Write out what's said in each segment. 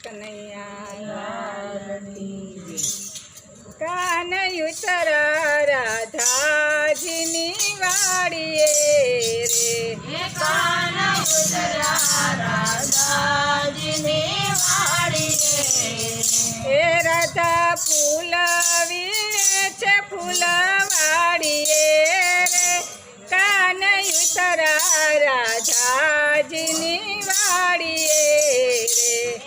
કનૈયા કાનયું તરા રાધાજીની વાડીએ રે એ રાધા ફૂલ છે ફૂલ વાડીએ રે કાનયું તરા રાધાજીની વાડીએ રે.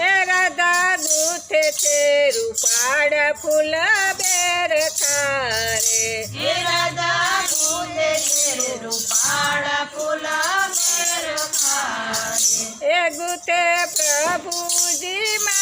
એ રાધા દૂધે છે રૂપાડા ફૂલ બેર ખારે. એ ગુથે પ્રભુજી માટે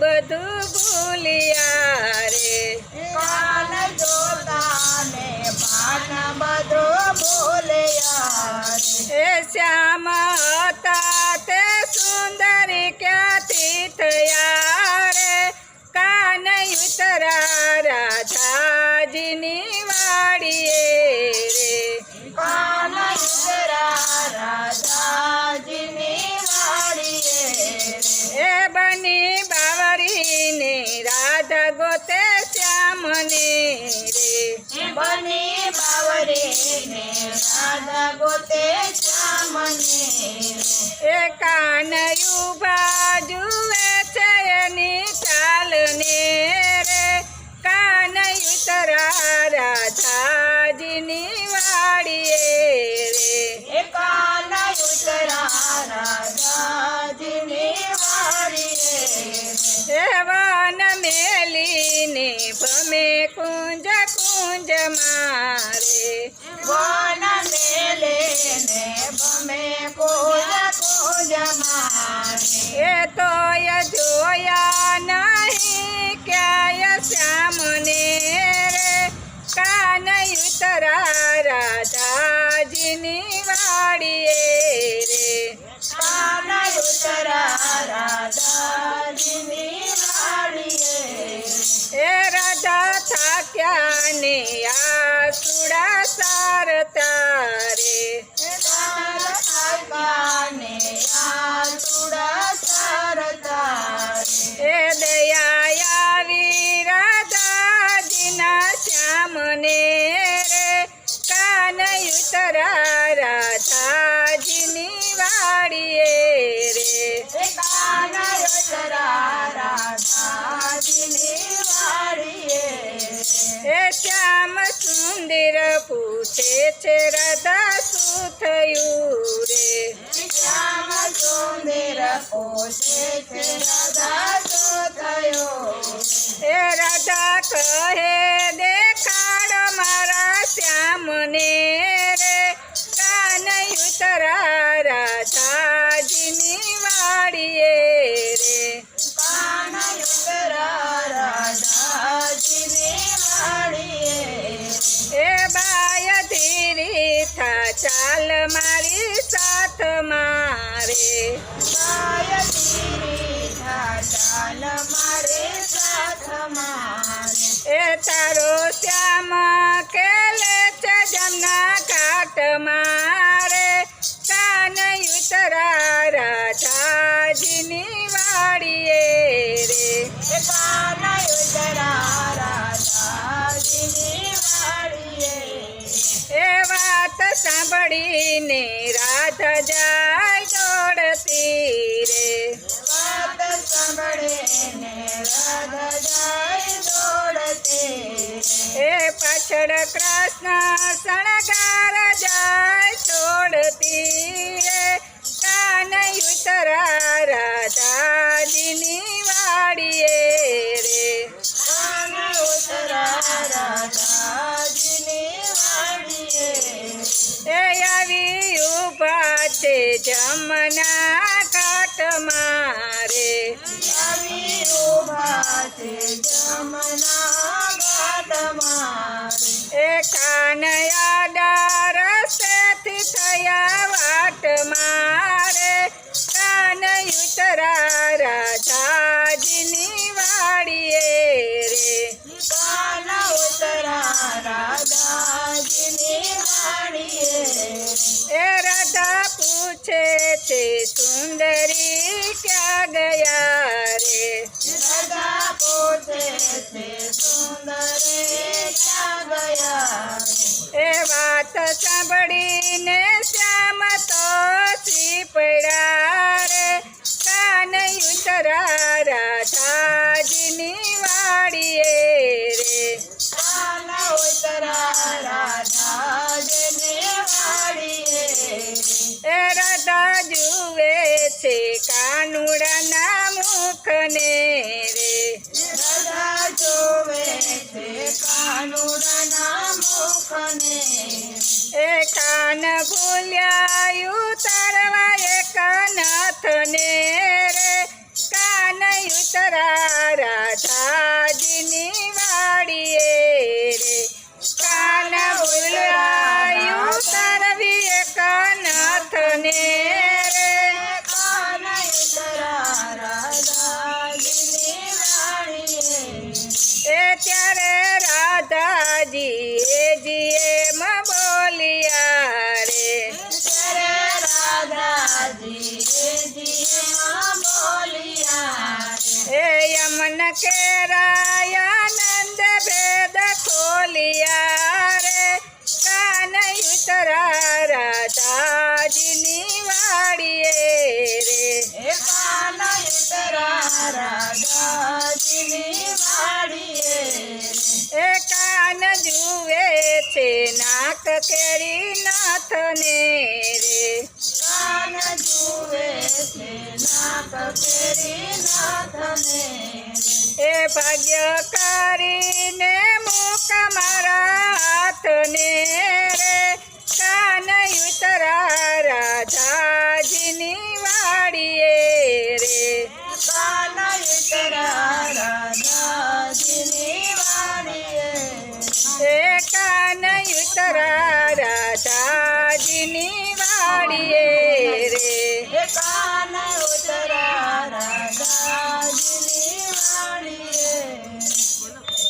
બધું ભૂલિયા રે. એ શ્યામ હતા તે સુંદર ક્યાંથી થયા રે? કાન યુતરા રાધાજીની બની બાવરી ને રાધા ગોતે ચામને. એ કાનયું બાજુએ છે એની ચાલને રે. કાનયું તરા રાધાજીની વાડીએ કુંજ મારે, વન મેલે ને ભમે કોજા કોજા મારે. એ તો જોયા નહીં ક્યાંય સામને રે કાન તરા રાધાજીની થાક્યા ને આ સારતા છે રાધા શું થયું રે? એ રાધા કહે દેખાડ મારા શ્યામને રે. કાનયું તરા રાધાજીની વાડીએ મારે મારે સાથ મારે એ તારો શ્યામ કેલે છે જમના કાટ મારે કાન ઉતરા રાધાજીની વાડીએ રે. કાન ઉતરા રાધાજીની વાડીએ એ વાત સાંભળીને રાધા જાય પાછળ કૃષ્ણ શણગાર જાય છોડતી કાન ઉતરા ઉતરા રાધાજીની વાડીએ રે. એ રાધા જુએ છે કાનુડાના મુખને રે. રાધા જુએ છે કાનુડાના મુખને એ કાન ભૂલ્યા ઉતરવા એક નાથને ઉતરા કેરાયાનંદ ભેદ ખોલિયા રે કાન ઉતરા રાધાજીની વાડીએ રે એ કાન ઉતરા રાધાજીની વાડીએ એ કાન જુએ છે નાક કેરી નાથને રે કાન જુએ છે નાક કેરી નાથને એ ભાગ્ય